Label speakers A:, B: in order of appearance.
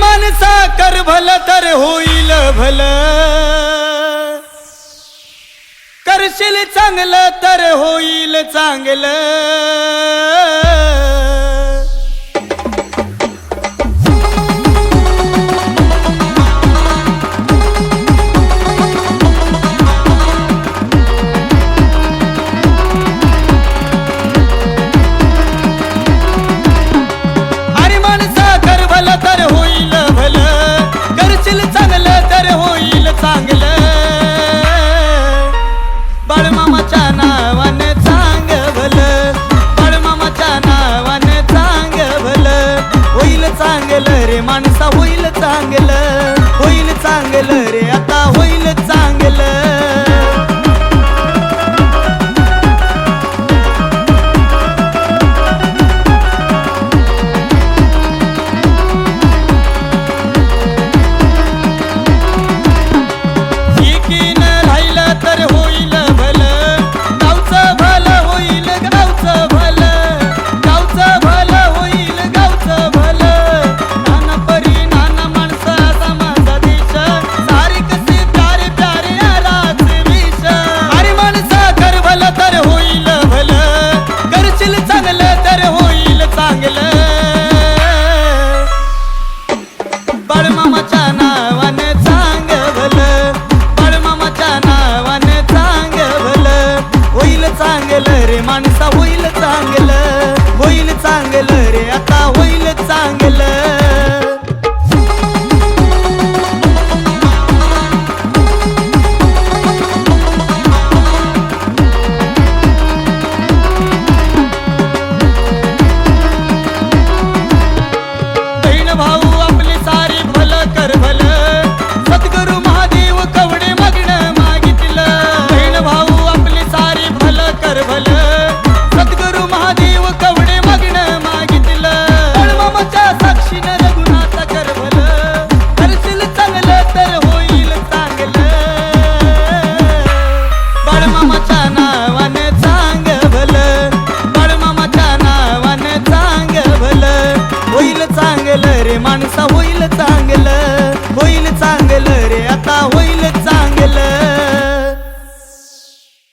A: मनसा कर भल तर होईल भल. करशील चांगलं तर होईल चांगलं. बाळमामाच्या नावाने चांग भल. बाळमामाच्या नावाने चांग भल. होईल चांगलं रे माणसा होईल चांगलं. होईल चांगलं रे सांगेल रे आता होई